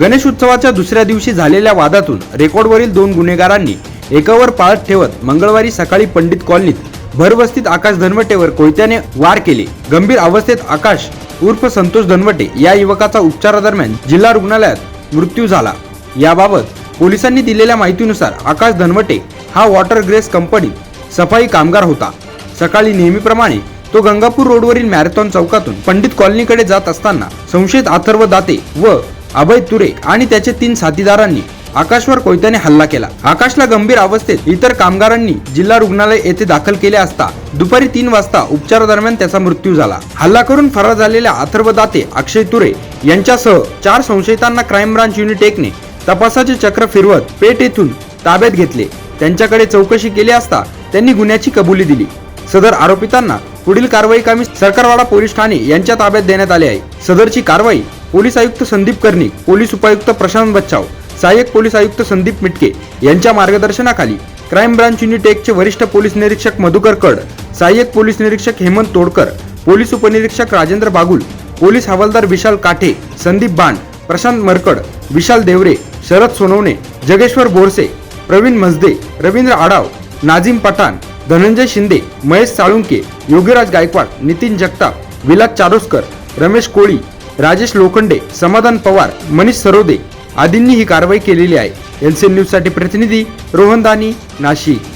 गणेश उत्सवाच्या दुसऱ्या दिवशी झालेल्या वादातून रेकॉर्डवरील दोन गुन्हेगारांनी एकावर पाळत ठेवत मंगळवारी सकाळी पंडित कॉलनीत भरवस्तीत आकाश धनवटेवर कोयत्याने वार केले. गंभीर अवस्थेत आकाश उर्फ संतोष धनवटे या युवकाचा उपचारादरम्यान जिल्हा रुग्णालयात मृत्यू झाला. याबाबत पोलिसांनी दिलेल्या माहितीनुसार आकाश धनवटे हा वॉटर ग्रेस कंपनीत सफाई कामगार होता. सकाळी नेहमीप्रमाणे तो गंगापूर रोडवरील मॅरेथॉन चौकातून पंडित कॉलनीकडे जात असताना संशयित अथर्व दाते व अभय तुरे आणि त्याचे तीन साथीदारांनी आकाशवर कोयत्याने हल्ला केला. आकाशला गंभीर अवस्थेत इतर कामगारांनी जिल्हा रुग्णालय येथे दाखल केले असता दुपारी तीन वाजता उपचारादरम्यान त्याचा मृत्यू झाला. हल्ला करून फरार झालेल्या अथर्व दाते अक्षय तुरे यांच्यासह चार संशयितांना क्राईम ब्रांच युनिट एकने तपासाचे चक्र फिरवत पेट येथून ताब्यात घेतले. त्यांच्याकडे चौकशी केली असता त्यांनी गुन्ह्याची कबुली दिली. सदर आरोपितांना पुढील कारवाई कामी सरकारवाडा पोलीस ठाणे यांच्या ताब्यात देण्यात आले आहे. सदरची कारवाई पोलीस आयुक्त संदीप कर्णिक पोलीस उपायुक्त प्रशांत बच्चाव सहाय्यक पोलीस आयुक्त संदीप मिटके यांच्या मार्गदर्शनाखाली क्राईम ब्रांच युनिट एकचे वरिष्ठ पोलीस निरीक्षक मधुकर कड सहाय्यक पोलीस निरीक्षक हेमंत तोडकर पोलीस उपनिरीक्षक राजेंद्र बागुल पोलीस हवालदार विशाल काठे संदीप बाण प्रशांत मरकड विशाल देवरे शरद सोनवणे जगेश्वर बोरसे प्रवीण मजदे रवींद्र आडाव नाझीम पठाण धनंजय शिंदे महेश साळुंके योगीराज गायकवाड नितीन जगताप विलास चारोस्कर रमेश कोळी राजेश लोखंडे समाधान पवार मनीष सरोदे आदींनी ही कारवाई केलेली आहे. एनसीएन सी न्यूजसाठी प्रतिनिधी रोहन दानी नाशिक.